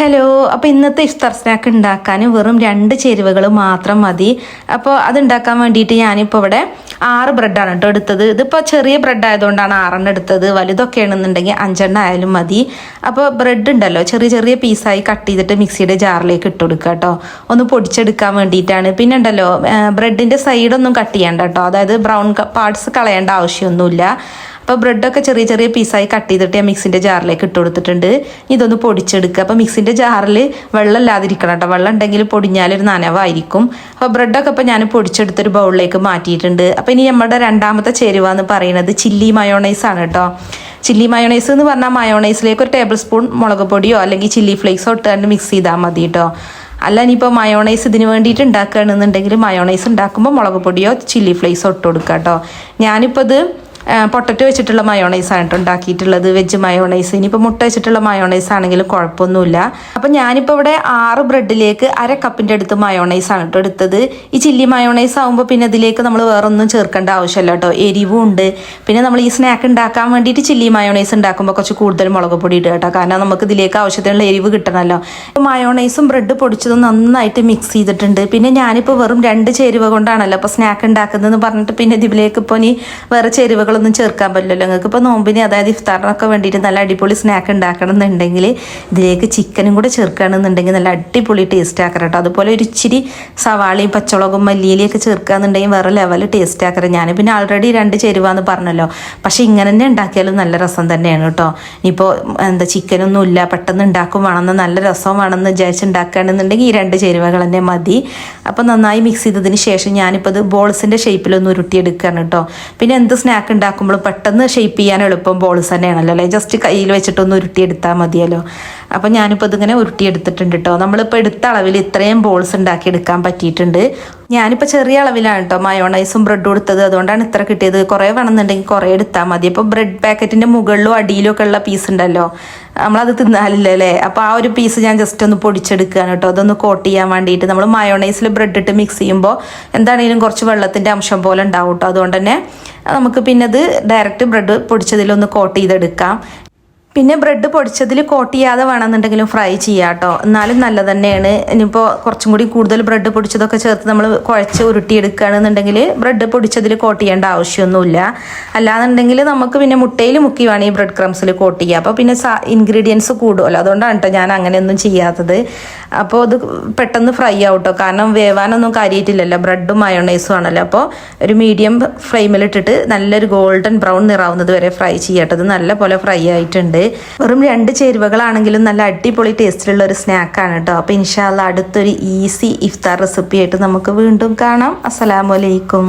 Hello അപ്പോൾ ഇന്നത്തെ ഇഫ്താർ snack ഉണ്ടാക്കാൻ വെറും രണ്ട് ചേരുവകൾ മാത്രം മതി. അപ്പോൾ അത് ഉണ്ടാക്കാൻ വേണ്ടിയിട്ട് ഞാനിപ്പോൾ ഇവിടെ ആറ് ബ്രെഡാണ് കേട്ടോ എടുത്തത്. ഇതിപ്പോൾ ചെറിയ ബ്രെഡ് ആയതുകൊണ്ടാണ് ആറെണ്ണം എടുത്തത്. വലുതൊക്കെ ആണെന്നുണ്ടെങ്കിൽ അഞ്ചെണ്ണം ആയാലും മതി. അപ്പോൾ ബ്രെഡ് ഉണ്ടല്ലോ ചെറിയ ചെറിയ പീസായി കട്ട് ചെയ്തിട്ട് മിക്സിയുടെ ജാറിലേക്ക് ഇട്ട് കൊടുക്കുക കേട്ടോ ഒന്ന് പൊടിച്ചെടുക്കാൻ വേണ്ടിയിട്ടാണ്. പിന്നെ ഉണ്ടല്ലോ ബ്രെഡിന്റെ സൈഡൊന്നും കട്ട് ചെയ്യണ്ട കേട്ടോ അതായത് ബ്രൗൺ പാർട്സ് കളയേണ്ട ആവശ്യമൊന്നുമില്ല. അപ്പോൾ ബ്രെഡൊക്കെ ചെറിയ ചെറിയ പീസായി കട്ട് ചെയ്തിട്ട് ഞാൻ മിക്സിന്റെ ജാറിലേക്ക് ഇട്ട് കൊടുത്തിട്ടുണ്ട്. ഇതൊന്ന് പൊടിച്ചെടുക്കുക. അപ്പോൾ മിക്സിന്റെ ജാറിൽ വെള്ളം ഇല്ലാതിരിക്കണം കേട്ടോ. വെള്ളം ഉണ്ടെങ്കിൽ പൊടിഞ്ഞാലൊരു നനവായിരിക്കും. അപ്പോൾ ബ്രെഡൊക്കെ ഇപ്പോൾ ഞാൻ പൊടിച്ചെടുത്തൊരു ബൗളിലേക്ക് മാറ്റിയിട്ടുണ്ട്. അപ്പോൾ ഇനി നമ്മുടെ രണ്ടാമത്തെ ചേരുവ എന്ന് പറയുന്നത് ചില്ലി മയോണൈസ് ആണ് കേട്ടോ. ചില്ലി മയോണൈസ് എന്ന് പറഞ്ഞാൽ മയോണൈസിലേക്ക് ഒരു ടേബിൾ സ്പൂൺ മുളക് പൊടിയോ അല്ലെങ്കിൽ ചില്ലി ഫ്ലേക്സോ ഇട്ടുകൊണ്ട് മിക്സ് ചെയ്താൽ മതി കേട്ടോ. അല്ല ഇനിയിപ്പോൾ മയോണൈസ് ഇതിന് വേണ്ടിയിട്ട് ഉണ്ടാക്കുകയാണെന്നുണ്ടെങ്കിൽ മയോണൈസ് ഉണ്ടാക്കുമ്പോൾ മുളക് പൊടിയോ ചില്ലി ഫ്ലേക്സോ ഇട്ട് കൊടുക്കുക കേട്ടോ. ഞാനിപ്പോൾ ഇത് പൊട്ടറ്റോ വെച്ചിട്ടുള്ള മയോണൈസ് ആണ് ഉണ്ടാക്കിയിട്ടുള്ളത്. Veg mayonnaise. ഇനിയിപ്പോൾ മുട്ട വെച്ചിട്ടുള്ള മയോണൈസ് ആണെങ്കിലും കുഴപ്പമൊന്നുമില്ല. അപ്പം ഞാനിപ്പോൾ ഇവിടെ ആറ് ബ്രെഡിലേക്ക് അര കപ്പിന്റെ അടുത്ത് മയോണൈസ് ആണ് കേട്ടോ എടുത്തത്. ഈ ചില്ലി മയോണൈസ് ആകുമ്പോൾ പിന്നെ ഇതിലേക്ക് നമ്മൾ വേറൊന്നും ചേർക്കേണ്ട ആവശ്യമില്ല കേട്ടോ എരിവും ഉണ്ട്. പിന്നെ നമ്മൾ ഈ സ്നാക്ക് ഉണ്ടാക്കാൻ വേണ്ടിയിട്ട് ചില്ലി മയോണൈസ് ഉണ്ടാക്കുമ്പോൾ കുറച്ച് കൂടുതൽ മുളക് പൊടി ഇടുക കേട്ടോ കാരണം നമുക്ക് ഇതിലേക്ക് ആവശ്യത്തിനുള്ള എരിവ് കിട്ടണമല്ലോ മയോണൈസും ബ്രെഡ് പൊടിച്ചതും നന്നായിട്ട് മിക്സ് ചെയ്തിട്ടുണ്ട്. പിന്നെ ഞാനിപ്പോൾ വെറും രണ്ട് ചേരുവ കൊണ്ടാണല്ലോ അപ്പോൾ സ്നാക്ക് ഉണ്ടാക്കുന്നതെന്ന് പറഞ്ഞിട്ട് പിന്നെ ഇതിലേക്ക് ഇപ്പോൾ ഇനി വേറെ ചേരുവകൾ ഒന്നും ചേർക്കാൻ പറ്റില്ലല്ലോ. നിങ്ങൾക്ക് ഇപ്പോൾ നോമ്പിന് അതായത് ഇഫ്താറിനൊക്കെ വേണ്ടിയിട്ട് നല്ല അടിപൊളി സ്നാക്ക് ഉണ്ടാക്കണം എന്നുണ്ടെങ്കിൽ ഇതിലേക്ക് ചിക്കനും കൂടെ ചേർക്കുകയാണെന്നുണ്ടെങ്കിൽ നല്ല അടിപൊളി ടേസ്റ്റ് ആക്കണം കേട്ടോ. അതുപോലെ ഒരു ഇച്ചിരി സവാളയും പച്ചമുളകും മല്ലിയിലൊക്കെ ചേർക്കുകയെന്നുണ്ടെങ്കിൽ വേറെ ലെവൽ ടേസ്റ്റ് ആക്കണം. ഞാൻ പിന്നെ ആൾറെഡി രണ്ട് ചേരുവാന്ന് പറഞ്ഞല്ലോ. പക്ഷേ ഇങ്ങനെ തന്നെ ഉണ്ടാക്കിയാലും നല്ല രസം തന്നെയാണ് കേട്ടോ. ഇനിയിപ്പോൾ എന്താ ചിക്കനൊന്നും ഇല്ല പെട്ടെന്ന് ഉണ്ടാക്കും വേണമെന്ന് നല്ല രസം വേണമെന്ന് വിചാരിച്ച് ഉണ്ടാക്കുകയാണെന്നുണ്ടെങ്കിൽ ഈ രണ്ട് ചേരുവകൾ തന്നെ മതി. അപ്പോൾ നന്നായി മിക്സ് ചെയ്തതിന് ശേഷം ഞാനിപ്പോൾ ഇത് ബോൾസിന്റെ ഷേപ്പിലൊന്ന് ഉരുട്ടിയെടുക്കുകയാണ് കേട്ടോ. പിന്നെ എന്ത് സ്നാക്ക് ഉണ്ടാക്കുമ്പോൾ പെട്ടെന്ന് ഷേപ്പ് ചെയ്യാൻ എളുപ്പം ബോൾസ് തന്നെയാണല്ലോ അല്ലേ? ജസ്റ്റ് കയ്യിൽ വെച്ചിട്ടൊന്ന് ഉരുട്ടിയെടുത്താൽ മതിയല്ലോ. അപ്പോൾ ഞാനിപ്പോൾ ഇതിങ്ങനെ ഉരുട്ടിയെടുത്തിട്ടുണ്ട് കേട്ടോ നമ്മളിപ്പോൾ എടുത്ത അളവിൽ ഇത്രയും ബോൾസ് ഉണ്ടാക്കി എടുക്കാൻ പറ്റിയിട്ടുണ്ട്. ഞാനിപ്പോൾ ചെറിയ അളവിലാണ് കേട്ടോ മയോണൈസും ബ്രെഡ് കൊടുത്തത് അതുകൊണ്ടാണ് ഇത്ര കിട്ടിയത്. കുറേ വേണമെന്നുണ്ടെങ്കിൽ കുറേ എടുത്താൽ മതി. അപ്പോൾ ബ്രെഡ് പാക്കറ്റിന്റെ മുകളിലും അടിയിലും ഒക്കെ ഉള്ള പീസ് ഉണ്ടല്ലോ. നമ്മളത് തിന്നാലില്ല അല്ലേ അപ്പോൾ ആ ഒരു പീസ് ഞാൻ ജസ്റ്റ് ഒന്ന് പൊടിച്ചെടുക്കുകയാണ് കേട്ടോ. അതൊന്ന് കോട്ട് ചെയ്യാൻ വേണ്ടിയിട്ട് നമ്മൾ മയോണൈസിൽ ബ്രെഡ് ഇട്ട് മിക്സ് ചെയ്യുമ്പോൾ എന്താണെങ്കിലും കുറച്ച് വെള്ളത്തിന്റെ അംശം പോലെ ഉണ്ടാവും കേട്ടോ. അതുകൊണ്ട് തന്നെ നമുക്ക് പിന്നെ അത് ഡയറക്റ്റ് ബ്രെഡ് പൊടിച്ചതിലൊന്ന് കോട്ട് ചെയ്തെടുക്കാം. പിന്നെ ബ്രെഡ് പൊടിച്ചതിൽ കോട്ട് ചെയ്യാതെ വേണമെന്നുണ്ടെങ്കിലും ഫ്രൈ ചെയ്യാം കേട്ടോ. എന്നാലും നല്ലത് തന്നെയാണ്. ഇനിയിപ്പോൾ കുറച്ചും കൂടി കൂടുതൽ ബ്രെഡ് പൊടിച്ചതൊക്കെ ചേർത്ത് നമ്മൾ കുഴച്ച് ഉരുട്ടിയെടുക്കുകയാണെന്നുണ്ടെങ്കിൽ ബ്രെഡ് പൊടിച്ചതിൽ കോട്ട് ചെയ്യേണ്ട ആവശ്യമൊന്നുമില്ല. അല്ലാന്നുണ്ടെങ്കിൽ നമുക്ക് പിന്നെ മുട്ടയിൽ മുക്കി വേണം ഈ ബ്രെഡ് ക്രംസിൽ കോട്ട് ചെയ്യുക അപ്പോൾ പിന്നെ ഇൻഗ്രീഡിയൻസ് കൂടുമല്ലോ. അതുകൊണ്ടാണ് കേട്ടോ ഞാൻ അങ്ങനെയൊന്നും ചെയ്യാത്തത്. അപ്പോൾ അത് പെട്ടെന്ന് ഫ്രൈ ആവട്ടോ കാരണം വേവാനൊന്നും കാര്യമായിട്ടില്ലല്ലോ ബ്രെഡും മയോണൈസും ആണല്ലോ. അപ്പോൾ ഒരു മീഡിയം ഫ്ലെയിമിലിട്ടിട്ട് നല്ലൊരു ഗോൾഡൻ ബ്രൗൺ നിറാവുന്നത് വരെ ഫ്രൈ ചെയ്യട്ടത് നല്ല പോലെ ഫ്രൈ ആയിട്ടുണ്ട്. വെറും രണ്ട് ചേരുവകളാണെങ്കിലും നല്ല അടിപൊളി ടേസ്റ്റിലുള്ള ഒരു സ്നാക്കാണ് കേട്ടോ അപ്പോൾ ഇൻഷാല്ല അടുത്തൊരു ഈസി ഇഫ്താർ റെസിപ്പി ആയിട്ട് നമുക്ക് വീണ്ടും കാണാം. അസ്സലാമലൈക്കും